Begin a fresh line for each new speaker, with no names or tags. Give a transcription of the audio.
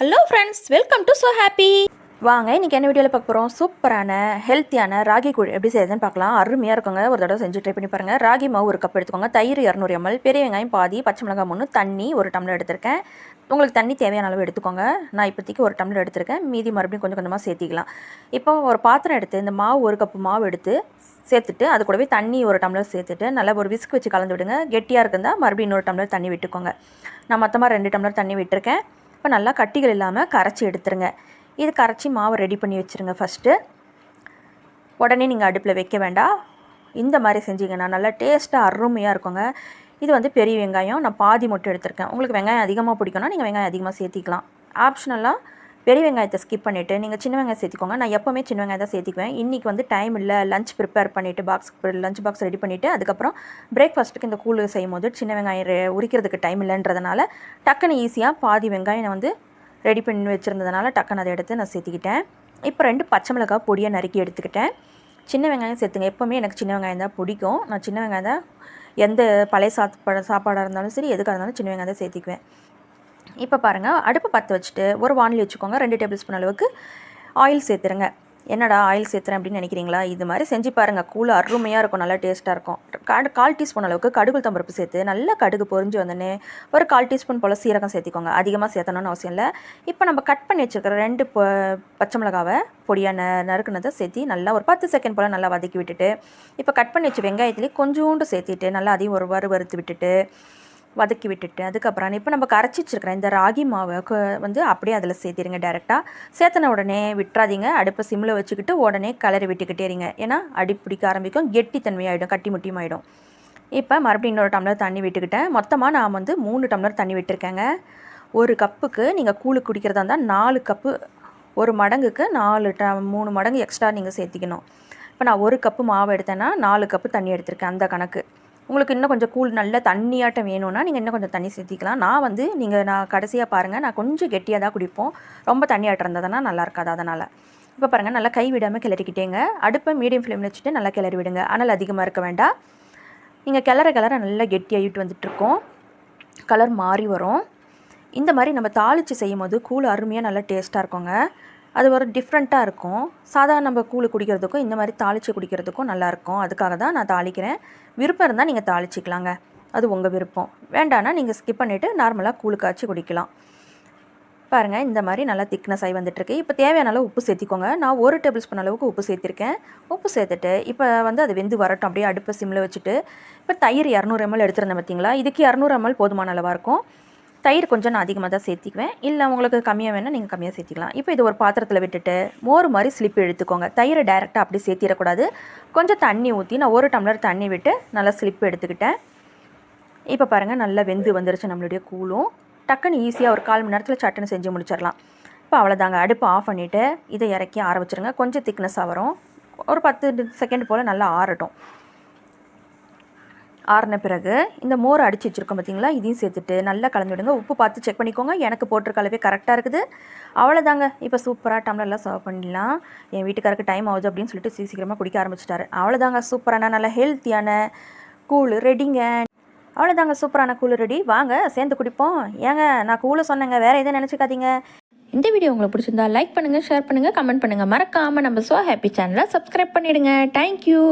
Hello friends welcome to so happy வாங்க இன்றைக்கி என்ன வீடியோவில் பார்க்க போகிறோம் சூப்பரான ஹெல்த்தியான ராகி கூழ் எப்படி செய்யுதுன்னு பார்க்கலாம். அருமையாக இருக்குங்க. ஒரு தடவை செஞ்சு ட்ரை பண்ணி பாருங்கள் ராகி மாவு ஒரு கப் எடுத்துக்கோங்க. தயிர் இரநூறு எம்எல் பெரிய வெங்காயம் பாதி பச்சை மிளகாய் மூணு தண்ணி ஒரு டம்ளர் எடுத்திருக்கேன். உங்களுக்கு தண்ணி தேவையான அளவு எடுத்துக்கோங்க. நான் இப்போதைக்கு ஒரு டம்ளர் எடுத்திருக்கேன். மீதி மறுபடியும் கொஞ்சம் கொஞ்சமாக சேர்த்திக்கலாம். இப்போ ஒரு பாத்திரம் எடுத்து இந்த மாவு ஒரு கப்பு மாவு எடுத்து சேர்த்துட்டு அது கூடவே தண்ணி ஒரு டம்ளர் சேர்த்துட்டு நல்லா ஒரு விஸ்க் வச்சு கலந்து விடுங்க. கெட்டியாக இருக்குந்தா மறுபடியும் இன்னொரு டம்ளர் தண்ணி விட்டுக்கோங்க. நான் மொத்தமாக ரெண்டு டம்ளர் தண்ணி விட்டுருக்கேன். இப்போ நல்லா கட்டிகள் இல்லாமல் கரைச்சி எடுத்துருங்க. இது கரைச்சி மாவு ரெடி பண்ணி வச்சுருங்க ஃபஸ்ட்டு உடனே நீங்கள் அடுப்பில் வைக்க வேண்டாம் இந்த மாதிரி செஞ்சிங்கன்னா நல்லா டேஸ்ட்டாக அருமையாக இருக்குங்க. இது வந்து பெரிய வெங்காயம். நான் பாதி மட்டும் எடுத்திருக்கேன். உங்களுக்கு வெங்காயம் அதிகமாக பிடிக்கும்னா நீங்கள் வெங்காயம் அதிகமாக சேர்த்திக்கலாம். ஆப்ஷனலாக பெரிய வெங்காயத்தை ஸ்கிப் பண்ணிவிட்டு நீங்கள் சின்ன வெங்காயம் சேர்த்துக்கோங்க. நான் எப்போவுமே சின்ன வெங்காயம் தான் சேர்த்துக்குவேன். இன்றைக்கி வந்து டைம் இல்லை. லஞ்ச் ப்ரிப்பேர் பண்ணிவிட்டு பாக்ஸ் லஞ்ச் பாக்ஸ் ரெடி பண்ணிவிட்டு அதுக்கப்புறம் பிரேக்ஃபாஸ்ட்டுக்கு இந்த கூழ் செய்யும் போது சின்ன வெங்காயம் உரிக்கிறதுக்கு டைம் இல்லைன்றதுனால டக்குன்னு ஈஸியாக பாதி வெங்காயம் நான் வந்து ரெடி பண்ணி வச்சுருந்ததுனால டக்குன்னு அதை எடுத்து நான் சேர்த்துக்கிட்டேன். இப்போ ரெண்டு பச்சை மிளகாய் பொடியாக நறுக்கி எடுத்துக்கிட்டேன். சின்ன வெங்காயம் சேர்த்துங்க. எப்போவுமே எனக்கு சின்ன வெங்காயம் தான் பிடிக்கும். நான் சின்ன வெங்காயம் தான் எந்த பழைய சாப்பாடு சாப்பாடாக இருந்தாலும் சரி எதுக்காக இருந்தாலும் சின்ன வெங்காயம் தான் சேர்த்துக்குவேன். இப்போ பாருங்கள் அடுப்பு பற்ற வச்சுட்டு ஒரு வானிலை வச்சுக்கோங்க ரெண்டு டேபிள் ஸ்பூன் அளவுக்கு ஆயில் சேர்த்துருங்க. என்னடா ஆயில் சேர்த்துறேன் அப்படின்னு நினைக்கிறீங்களா? இது மாதிரி செஞ்சு பாருங்கள் கூழ் அருமையாக இருக்கும் நல்லா டேஸ்ட்டாக இருக்கும். கால் கால் டீஸ்பூன் அளவுக்கு கடுகு தம்பருப்பு சேர்த்து நல்லா கடுகு பொறிஞ்சு வந்தோடனே ஒரு கால் டீஸ்பூன் போல் சீரகம் சேர்த்திக்கோங்க. அதிகமாக சேர்த்தணும்னு அவசியம் இல்லை. இப்போ நம்ம கட் பண்ணி வச்சுருக்கிற ரெண்டு ப- பச்சை மிளகாவை பொடியாக ந நறுக்குனதை சேர்த்தி நல்லா ஒரு பத்து செகண்ட் போல் நல்லா வதக்கி விட்டுட்டு இப்போ கட் பண்ணி வச்சு வெங்காயத்துலேயே கொஞ்சோண்டு சேர்த்திட்டு நல்லா அதையும் ஒரு வறு வறுத்து விட்டுட்டு வதக்கி விட்டுட்டு அதுக்கப்புறம் இப்போ நம்ம கரைச்சி வச்சுருக்கிறேன். இந்த ராகி மாவை வந்து அப்படியே அதில் சேர்த்திருங்க டேரெக்டாக சேர்த்தன உடனே விட்டுறாதீங்க. அடுப்பை சிம்மில் வச்சுக்கிட்டு உடனே கலரி விட்டுக்கிட்டே இருங்க. ஏன்னா அடி பிடிக்க ஆரம்பிக்கும் கெட்டித்தன்மையாயிடும் கட்டி முட்டியுமாயிடும் இப்போ மறுபடியும் இன்னொரு டம்ளர் தண்ணி விட்டுக்கிட்டேன். மொத்தமாக நான் வந்து மூணு டம்ளர் தண்ணி விட்டுருக்கேங்க. ஒரு கப்புக்கு நீங்கள் கூழு குடிக்கிறதா இருந்தால் நாலு கப்பு ஒரு மடங்குக்கு நாலு ட மூணு மடங்கு எக்ஸ்ட்ரா நீங்கள் சேர்த்திக்கணும். இப்போ நான் ஒரு கப்பு மாவு எடுத்தேன்னா நாலு கப்பு தண்ணி எடுத்திருக்கேன் அந்த கணக்கு. உங்களுக்கு இன்னும் கொஞ்சம் கூழ் நல்ல தண்ணியாட்டம் வேணும்னா நீங்கள் இன்னும் கொஞ்சம் தண்ணி சேர்த்திக்கலாம். நான் வந்து நீங்கள் நான் கடைசியாக பாருங்கள் நான் கொஞ்சம் கெட்டியாக தான் குடிப்போம். ரொம்ப தண்ணியாட்டம் இருந்ததுன்னா நல்லா இருக்காது அதனால். இப்போ பாருங்கள் நல்லா கை விடாமல் கிளறிக்கிட்டேங்க. அடுப்பை மீடியம் ஃப்ளேமில் வச்சுட்டு நல்லா கிளறி விடுங்க. ஆனால் அதிகமாக இருக்க வேண்டாம். நீங்கள் கிளற கிளற நல்லா கெட்டியாகிட்டு வந்துட்டுருக்கோம் கலர் மாறி வரும். இந்த மாதிரி நம்ம தாளித்து செய்யும் போது கூழ் அருமையாக நல்லா டேஸ்ட்டாக இருக்குங்க. அது ஒரு டிஃப்ரெண்ட்டாக இருக்கும். சாதாரண நம்ம கூழ் குடிக்கிறதுக்கும் இந்த மாதிரி தாளித்து குடிக்கிறதுக்கும் நல்லாயிருக்கும். அதுக்காக தான் நான் தாளிக்கிறேன். விருப்பம் இருந்தால் நீங்கள் தாளிச்சிக்கலாங்க. அது உங்கள் விருப்பம். வேண்டான்னா நீங்கள் ஸ்கிப் பண்ணிவிட்டு நார்மலாக கூழ் காய்ச்சி குடிக்கலாம். பாருங்கள் இந்த மாதிரி நல்லா திக்னஸ் ஆகி வந்துட்டுருக்கு. இப்போ தேவையான அளவு உப்பு சேர்த்திக்கோங்க. நான் ஒரு டேபிள் ஸ்பூன் அளவுக்கு உப்பு சேர்த்திருக்கேன். உப்பு சேர்த்துட்டு இப்போ வந்து அது வெந்து வரட்டும். அப்படியே அடுப்பை சிம்மில் வச்சுட்டு இப்போ தயிர் இரநூறு எம்எல் எடுத்துருந்தேன் பார்த்தீங்களா இதுக்கு இரநூறு எம்எல் போதுமான அளவாக இருக்கும். தயிர் கொஞ்சம் நான் அதிகமாக தான் சேர்த்திக்குவேன். இல்லை உங்களுக்கு கம்மியாக வேணால் நீங்கள் கம்மியாக சேர்த்திக்கலாம். இப்போ இது ஒரு பாத்திரத்தில் விட்டுட்டு மோர் மாதிரி ஸ்லிப் எடுத்துக்கோங்க. தயிரை டைரெக்டாக அப்படி சேர்த்திடக்கூடாது. கொஞ்சம் தண்ணி ஊற்றி நான் ஒரு டம்ளர் தண்ணி விட்டு நல்லா ஸ்லிப் எடுத்துக்கிட்டேன். இப்போ பாருங்கள் நல்லா வெந்து வந்துருச்சு நம்மளுடைய கூழும். டக்குன்னு ஈஸியாக ஒரு கால் மணி நேரத்தில் சட்டுன்னு செஞ்சு முடிச்சிடலாம். இப்போ அவ்வளோதாங்க அடுப்பு ஆஃப் பண்ணிவிட்டு இதை இறக்கி ஆற கொஞ்சம் திக்னஸாக வரும். ஒரு பத்து செகண்ட் போல் நல்லா ஆறட்டும். ஆறின பிறகு இந்த மோர் அடிச்சு வச்சுருக்கோம் பார்த்தீங்களா இதையும் சேர்த்துட்டு நல்லா கலந்து விடுங்க உப்பு பார்த்து செக் பண்ணிக்கோங்க. எனக்கு போட்டிருக்க அளவே கரெக்டாக இருக்குது. அவ்வளோதாங்க இப்போ சூப்பராக டம்ளர்லாம் சர்வ் பண்ணிடலாம். என் வீட்டுக்காருக்கு டைம் ஆகுது அப்படின்னு சொல்லிட்டு சீ சீக்கிரமாக குடிக்க ஆரம்பிச்சிட்டாரு. அவ்வளோதாங்க சூப்பரான நல்ல ஹெல்த்தியான கூழ் ரெடிங்க அவ்வளோதாங்க சூப்பரான கூழ் ரெடி வாங்க சேர்ந்து குடிப்போம். ஏங்க நான் கூழ சொன்னேங்க. வேறு எதுவும் நினச்சிக்காதீங்க. இந்த வீடியோ உங்களுக்கு பிடிச்சிருந்தா லைக் பண்ணுங்கள் ஷேர் பண்ணுங்கள் கமெண்ட் பண்ணுங்கள் மறக்காமல் நம்ம சோ ஹாப்பி சேனலை சப்ஸ்கிரைப் பண்ணிவிடுங்க தேங்க்யூ